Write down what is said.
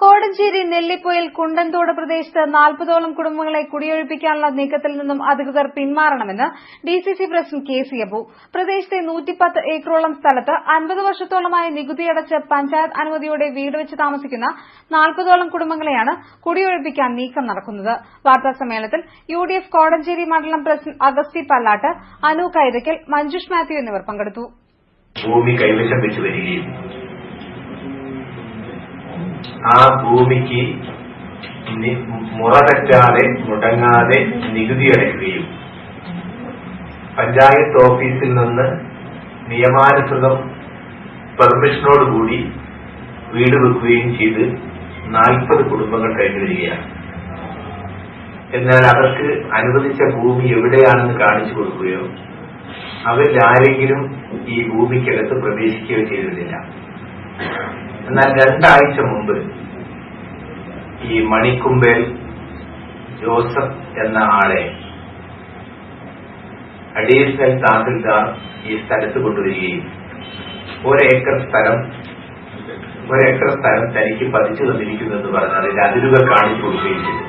കോടഞ്ചേരി നെല്ലിപ്പൊയിൽ കുണ്ടൻതോട് പ്രദേശത്ത് നാൽപ്പതോളം കുടുംബങ്ങളെ കുടിയൊഴിപ്പിക്കാനുള്ള നീക്കത്തിൽ നിന്നും അധികൃതർ പിന്മാറണമെന്ന് DCC president K C Abu. പ്രദേശത്തെ നൂറ്റിപ്പത്ത് ഏക്കറോളം സ്ഥലത്ത് അൻപത് വർഷത്തോളമായി നികുതിയടച്ച് പഞ്ചായത്ത് അനുമതിയോടെ വീട് വെച്ച് താമസിക്കുന്ന നാൽപ്പതോളം കുടുംബങ്ങളെയാണ് കുടിയൊഴിപ്പിക്കാൻ നീക്കം നടക്കുന്നത്. വാർത്താ സമ്മേളനത്തിൽ യു ഡി എഫ് കോടഞ്ചേരി മണ്ഡലം പ്രസിഡന്റ് അഗസ്തി പല്ലാട്ട് അനു കൈതയ്ക്കൽ മഞ്ജുഷ് മാത്യു എന്നിവർ പങ്കെടുത്തു. ഭൂമി കൈവശം വെച്ച് വരികയും ആ ഭൂമിക്ക് മുറതറ്റാതെ മുറ തെറ്റാതെ മുടങ്ങാതെ നികുതി അടയ്ക്കുകയും പഞ്ചായത്ത് ഓഫീസിൽ നിന്ന് നിയമാനുസൃതം പെർമിഷനോടുകൂടി വീട് വെക്കുകയും ചെയ്ത് നാൽപ്പത് കുടുംബങ്ങൾ കഴിഞ്ഞു വരികയാണ്. എന്നാൽ അവർക്ക് അനുവദിച്ച ഭൂമി എവിടെയാണെന്ന് കാണിച്ചു കൊടുക്കുകയോ അവരിൽ ആരെങ്കിലും ഈ ഭൂമിക്കകത്ത് പ്രവേശിക്കുകയോ ചെയ്തിരുന്നില്ല എന്നാൽ രണ്ടാഴ്ച മുമ്പ് ഈ മണിക്കുമ്പേൽ ജോസഫ് എന്ന ആളെ അഡീഷണൽ തഹസിൽദാർ ഈ സ്ഥലത്ത് കൊണ്ടുവരികയും ഒരേക്കർ സ്ഥലം ഒരേക്കർ സ്ഥലം തനിക്ക് പതിച്ചു തന്നിരിക്കുന്നു എന്ന് പറഞ്ഞ് അതിന്റെ അതിരുകൾ കാണിച്ചു കൊടുക്കുകയും ചെയ്തു.